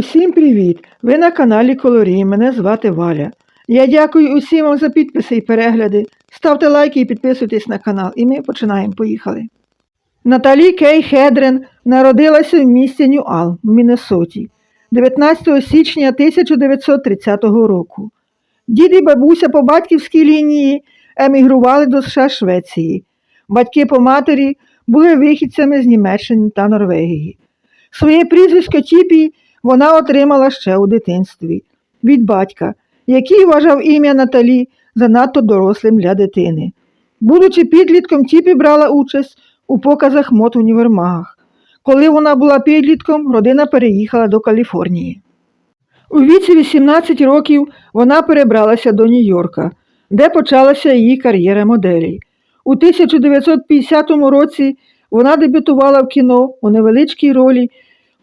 Усім привіт! Ви на каналі Колорій. Мене звати Валя. Я дякую усім вам за підписи і перегляди. Ставте лайки і підписуйтесь на канал. І ми починаємо. Поїхали. Наталі Кей Хедрен народилася в місті Ньюал в Міннесоті 19 січня 1930 року. Дід і бабуся по батьківській лінії емігрували до США Швеції. Батьки по матері були вихідцями з Німеччини та Норвегії. Своє прізвисько Тіпі вона отримала ще у дитинстві від батька, який вважав ім'я Наталі занадто дорослим для дитини. Будучи підлітком, Тіпі брала участь у показах мод універмагах. Коли вона була підлітком, родина переїхала до Каліфорнії. У віці 18 років вона перебралася до Нью-Йорка, де почалася її кар'єра моделі. У 1950 році вона дебютувала в кіно у невеличкій ролі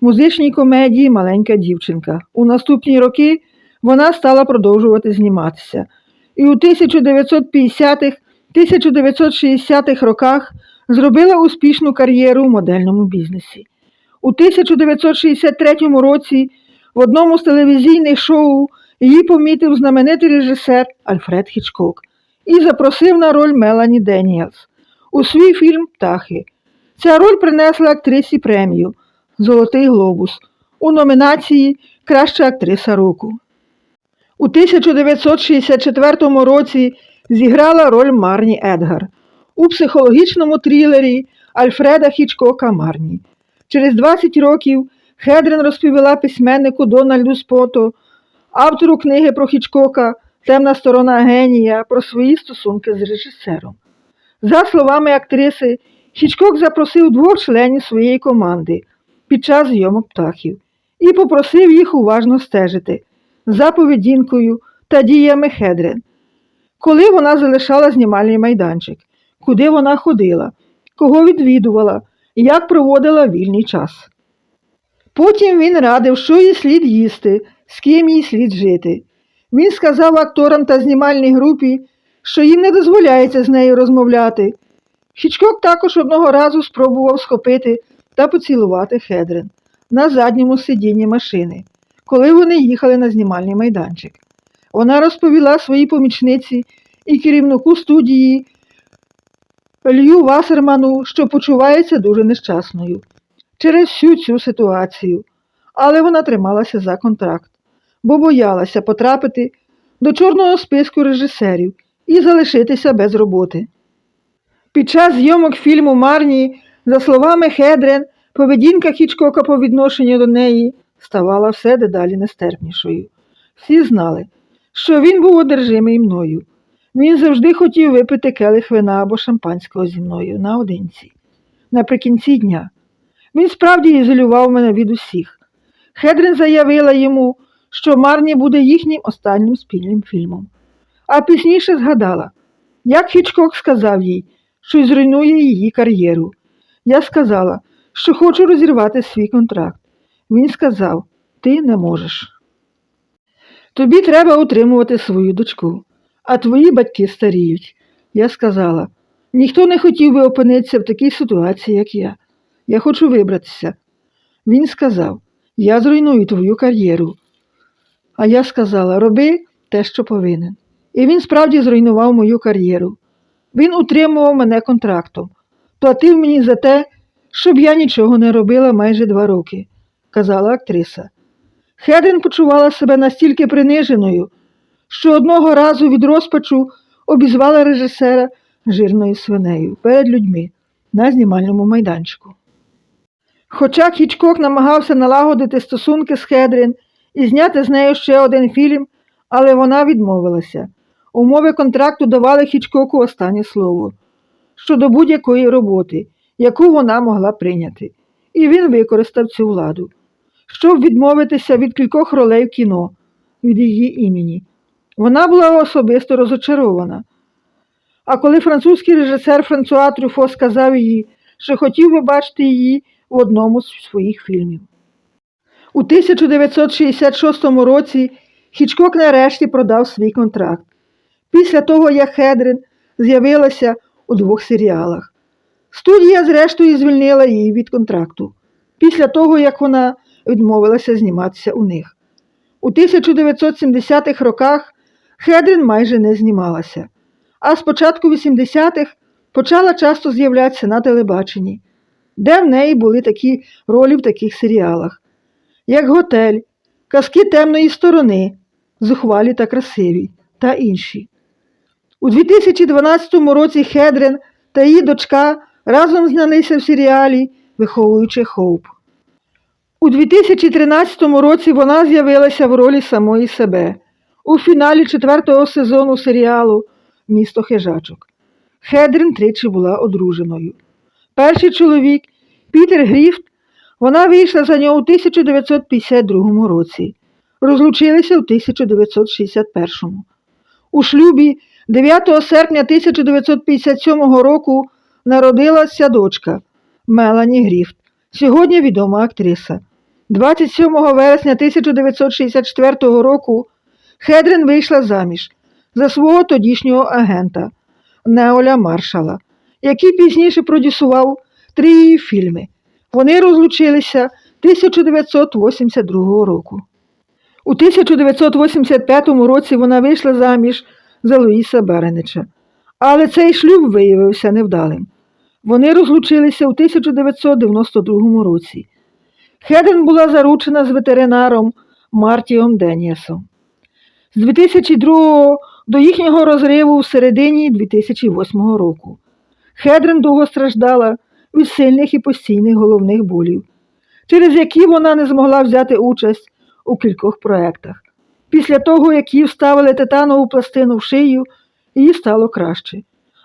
музичній комедії Маленька дівчинка. У наступні роки вона стала продовжувати зніматися. І у 1950-х, 1960-х роках зробила успішну кар'єру в модельному бізнесі. У 1963 році в одному з телевізійних шоу її помітив знаменитий режисер Альфред Хічкок і запросив на роль Мелані Деніелс у свій фільм Птахи. Ця роль принесла актрисі премію Золотий глобус у номінації Краща актриса року. У 1964 році зіграла роль Марні Едгар у психологічному трилері Альфреда Хічкока Марні. Через 20 років Хедрен розповіла письменнику Дональду Спото, автору книги про Хічкока Темна сторона генія про свої стосунки з режисером. За словами актриси, Хічкок запросив двох членів своєї команди під час зйомок птахів і попросив їх уважно стежити за поведінкою та діями Хедрен, коли вона залишала знімальний майданчик, куди вона ходила, кого відвідувала, як проводила вільний час. Потім він радив, що їй слід їсти, з ким їй слід жити. Він сказав акторам та знімальній групі, що їм не дозволяється з нею розмовляти. Хічкок також одного разу спробував схопити та поцілувати Хедрен на задньому сидінні машини, коли вони їхали на знімальний майданчик. Вона розповіла своїй помічниці і керівнику студії Лью Васерману, що почувається дуже нещасною через всю цю ситуацію, але вона трималася за контракт, бо боялася потрапити до чорного списку режисерів і залишитися без роботи. Під час зйомок фільму Марні, за словами Хедрен, поведінка Хічкока по відношенню до неї ставала все дедалі нестерпнішою. Всі знали, що він був одержимий мною. Він завжди хотів випити келих вина або шампанського зі мною наодинці. Наприкінці дня. Він справді ізолював мене від усіх. Хедрин заявила йому, що Марні буде їхнім останнім спільним фільмом. А пізніше згадала, як Хічкок сказав їй, що зруйнує її кар'єру. Я сказала, що хочу розірвати свій контракт. Він сказав: Ти не можеш. Тобі треба утримувати свою дочку, а твої батьки старіють. Я сказала, ніхто не хотів би опинитися в такій ситуації, як я. Я хочу вибратися. Він сказав, я зруйную твою кар'єру. А я сказала, роби те, що повинен. І він справді зруйнував мою кар'єру. Він утримував мене контрактом, платив мені за те, щоб я нічого не робила майже два роки, казала актриса. Хедрен почувала себе настільки приниженою, що одного разу від розпачу обізвала режисера жирною свинею перед людьми на знімальному майданчику. Хоча Хічкок намагався налагодити стосунки з Хедрін і зняти з нею ще один фільм, але вона відмовилася. Умови контракту давали Хічкоку останнє слово щодо будь-якої роботи, яку вона могла прийняти, і він використав цю владу, щоб відмовитися від кількох ролей в кіно від її імені. Вона була особисто розочарована. А коли французький режисер Франсуа Трюфо сказав їй, що хотів би бачити її в одному з своїх фільмів. У 1966 році Хічкок нарешті продав свій контракт. Після того, як Хедрин з'явилася у двох серіалах. Студія, зрештою, звільнила її від контракту. Після того, як вона відмовилася зніматися у них. У 1970-х роках Хедрін майже не знімалася, а з початку 80-х почала часто з'являтися на телебаченні, де в неї були такі ролі в таких серіалах, як Готель, Казки темної сторони, Зухвалі та красиві та інші. У 2012 році Хедрен та її дочка разом знялися в серіалі Виховуючи Хоуп. У 2013 році вона з'явилася в ролі самої себе у фіналі четвертого сезону серіалу Місто хижачок. Хедрін тричі була одруженою. Перший чоловік Пітер Гріфт, вона вийшла за нього у 1952 році, розлучилися у 1961. У шлюбі 9 серпня 1957 року народилася дочка Мелані Гріфт, сьогодні відома актриса. 27 вересня 1964 року Хедрін вийшла заміж за свого тодішнього агента Неоля Маршала, який пізніше продюсував три її фільми. Вони розлучилися 1982 року. У 1985 році вона вийшла заміж за Луїса Беренича, але цей шлюб виявився невдалим. Вони розлучилися у 1992 році. Хеден була заручена з ветеринаром Мартіом Деніасом. З 2002 до їхнього розриву в середині 2008 року. Хедрен довго страждала від сильних і постійних головних болів, через які вона не змогла взяти участь у кількох проєктах. Після того, як їй вставили титанову пластину в шию, їй стало краще.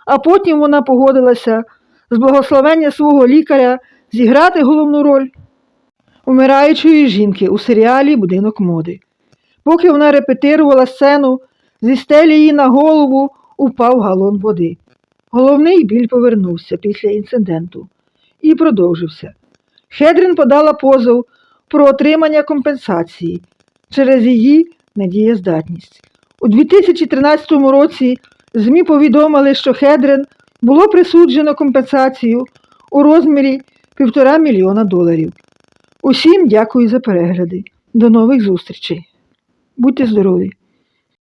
А потім вона погодилася з благословення свого лікаря зіграти головну роль умираючої жінки у серіалі Будинок моди. Поки вона репетирувала сцену, зі стелі їй на голову упав галон води. Головний біль повернувся після інциденту і продовжився. Хедрін подала позов про отримання компенсації через її недієздатність. У 2013 році ЗМІ повідомили, що Хедрен було присуджено компенсацію у розмірі півтора мільйона доларів. Усім дякую за перегляди. До нових зустрічей. Будьте здорові!